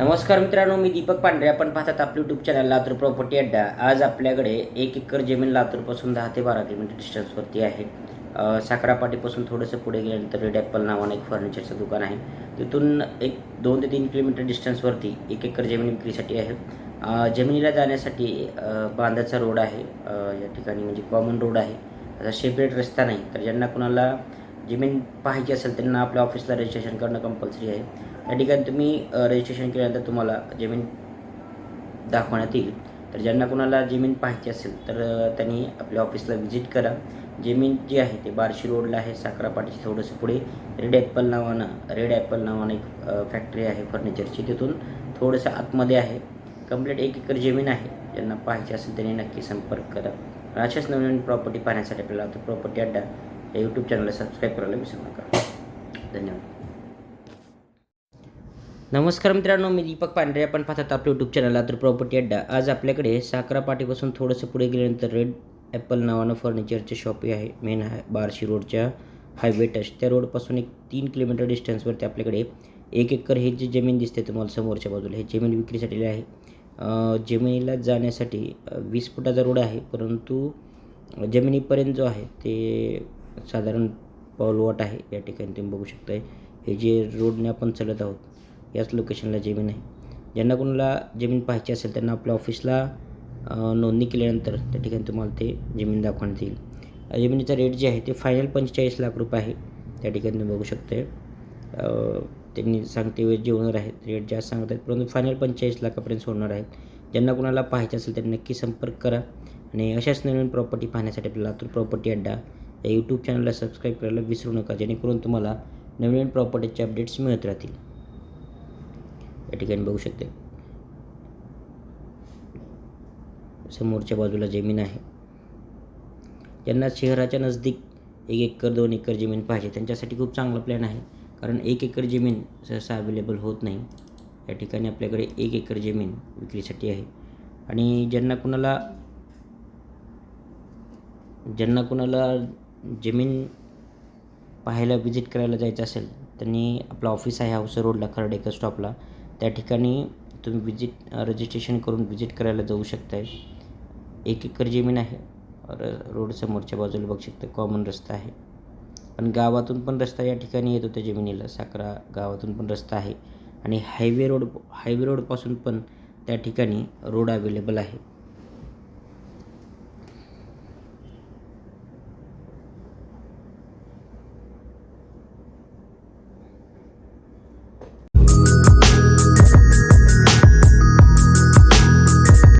नमस्कार मित्रांनो मी दीपक पांढरे. आपण पाहतात आपलं यूट्यूब चॅनल लातूर प्रॉपर्टी अड्डा. आज आपल्याकडे एक एकर जमीन लातूरपासून दहा ते बारा किलोमीटर डिस्टन्सवरती आहे. साखरापाटीपासून थोडंसं पुढे गेल्यानंतर रेड ॲपल नावानं एक फर्निचरचं दुकान आहे. तिथून एक दोन ते तीन किलोमीटर डिस्टन्सवरती एक एकर जमीन विक्रीसाठी आहे. जमिनीला जाण्यासाठी बांधाचा रोड आहे. या ठिकाणी म्हणजे कॉमन रोड आहे. आता सेपरेट रस्ता नाही तर ज्यांना कुणाला जमीन पाहायची असेल त्यांना आपल्या ऑफिसला रजिस्ट्रेशन करणं कंपल्सरी आहे. या ठिकाणी तुम्ही रजिस्ट्रेशन केल्यानंतर तुम्हाला जमीन दाखवण्यात येईल. तर ज्यांना कुणाला जमीन पाहायची असेल तर त्यांनी आपल्या ऑफिसला व्हिजिट करा. जमीन जी आहे ते बार्शी रोडला आहे साखरापाटीची थोडंसं पुढे. रेड ॲपल नावानं रेड ॲपल नावानं एक फॅक्टरी आहे फर्निचरची तिथून थोडंसं आतमध्ये आहे. कंप्लीट एक एकर जमीन आहे. ज्यांना पाहायची असेल त्यांनी नक्की संपर्क करा. अशाच नवीन प्रॉपर्टी पाहण्यासाठी आपल्याला प्रॉपर्टी अड्डा या यूट्यूब चॅनलला सबस्क्राईब करायला विसरू नका. धन्यवाद. नमस्कार मित्रांनो मी दीपक पांढरे. आपण पाहतात आपलं यूट्यूब चॅनल तर प्रॉपर्टी अड्डा. आज आपल्याकडे साखरा पाठीपासून थोडंसं पुढे गेल्यानंतर रेड ॲपल नावानं फर्निचरचे शॉपी आहे. मेन हाय बार्शी रोडच्या हायवे टच त्या रोडपासून एक तीन किलोमीटर डिस्टन्सवरती आपल्याकडे एक एकर हे जी जमीन दिसते तुम्हाला समोरच्या बाजूला हे जमीन विक्रीसाठी आहे. जमिनीला जाण्यासाठी वीस फुटाचा रोड आहे. परंतु जमिनीपर्यंत जो आहे ते साधारण पाऊलवाट आहे. या ठिकाणी तुम्ही बघू शकताय. हे जे रोडने आपण चालत आहोत याच लोकेशनला जमीन आहे. ज्यांना कोणाला जमीन पाहायची असेल त्यांना आपल्या ऑफिसला नोंदणी केल्यानंतर त्या ठिकाणी तुम्हाला ते जमीन दाखवण्यात येईल. जमिनीचा रेट जे आहे ते फायनल पंचेचाळीस लाख रुपये आहे. त्या ठिकाणी तुम्ही बघू शकते. त्यांनी सांगते जे ओनर आहेत रेट जास्त सांगत आहेत परंतु फायनल पंचेचाळीस लाखापर्यंत सोडणार आहेत ज्यांना कोणाला पाहायचं असेल त्यांनी नक्की संपर्क करा. आणि अशाच नवीन प्रॉपर्टी पाहण्यासाठी आपल्याला लातूर प्रॉपर्टी अड्डा या यूट्यूब चॅनलला सबस्क्राईब करायला विसरू नका जेणेकरून तुम्हाला नवीन प्रॉपर्टीचे अपडेट्स मिळत राहतील. या ठिकाणी बघू शकते. समोरच्या बाजूला जमीन आहे. ज्यांना शहराच्या नजदीक एक एकर दोन एकर जमीन पाहिजे. त्यांच्यासाठी खूप चांगला प्लॅन आहे. कारण एक एकर जमीन सहसा अवेलेबल होत नाही. या ठिकाणी आपल्याकडे एक एकर जमीन विक्रीसाठी आहे. आणि ज्यांना कुणाला ज्यांना कुणाला जमीन पाहायला विजिट करायला जायचं असेल त्यांनी आपलं ऑफिस आहे हाऊस रोडला खरडेकर स्टॉपला त्या ठिकाणी तुम्ही विजिट रजिस्ट्रेशन करून विजिट करायला जाऊ शकताय. एक एकर जमीन आहे. र रोड समोरच्या बाजूला बघू शकता कॉमन रस्ता आहे. पण गावातून पण रस्ता या ठिकाणी येतो त्या जमिनीला. साखरा गावातून पण रस्ता आहे. आणि हायवे रोड हायवे रोडपासून पण त्या ठिकाणी रोड अवेलेबल आहे.